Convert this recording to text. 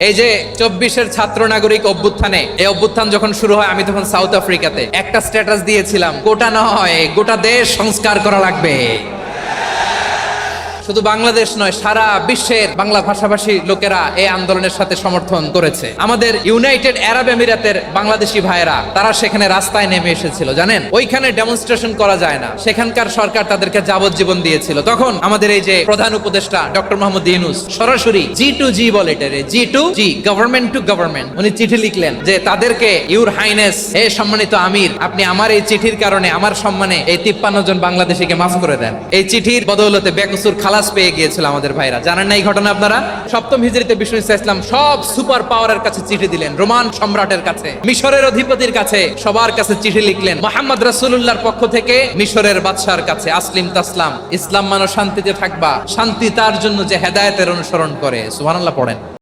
এই যে চব্বিশের ছাত্র নাগরিক অভ্যুত্থানে, এই অভ্যুত্থান যখন শুরু হয়, আমি তখন সাউথ আফ্রিকাতে একটা স্ট্যাটাস দিয়েছিলাম, গোটা নয়, গোটা দেশ সংস্কার করা লাগবে। শুধু বাংলাদেশ নয়, সারা বিশ্বের বাংলা ভাষাভাষী লোকেরা এই আন্দোলনের সাথে সমর্থন করেছে। আমাদের ইউনাইটেড আরব আমিরাতের বাংলাদেশি ভাইয়েরা, তারা সেখানে রাস্তায় নেমে এসেছিল, জানেন? ওইখানে ডেমনস্ট্রেশন করা যায় না। সেখানকার সরকার তাদেরকে যাবজ্জীবন দিয়েছিল। তখন আমাদের এই যে প্রধান উপদেষ্টা ডক্টর মোহাম্মদ ইউনুস, সরাসরি জি টু জি বলে G to G government to government উনি চিঠি লিখলেন যে, তাদেরকে ইউর হাইনেস হে সম্মানিত আমির, আপনি আমার এই চিঠির কারণে, আমার সম্মানে এই তিপ্পান্ন জন বাংলাদেশিকে মাফ করে দেন। এই চিঠির বদৌলতে বেকসুর খালাস পেয়ে গিয়েছিল আমাদের ভাইরা। জানেন না এই ঘটনা আপনারা? সপ্তম হিজড়িতে বিষ্ণু ইসা ইসলাম সব সুপার পাওয়ারের কাছে চিঠি দিলেন, রোমান সম্রাটের কাছে। মিশরের অধিপতির কাছে সবার কাছে চিঠি লিখলেন, মোহাম্মদ রাসুল্লাহর পক্ষ থেকে মিশরের বাদশার কাছে আসলিম তাসলাম, ইসলাম মানো শান্তিতে থাকবা, শান্তি তার জন্য যে হেদায়তের অনুসরণ করে। সুবহানাল্লাহ পড়েন।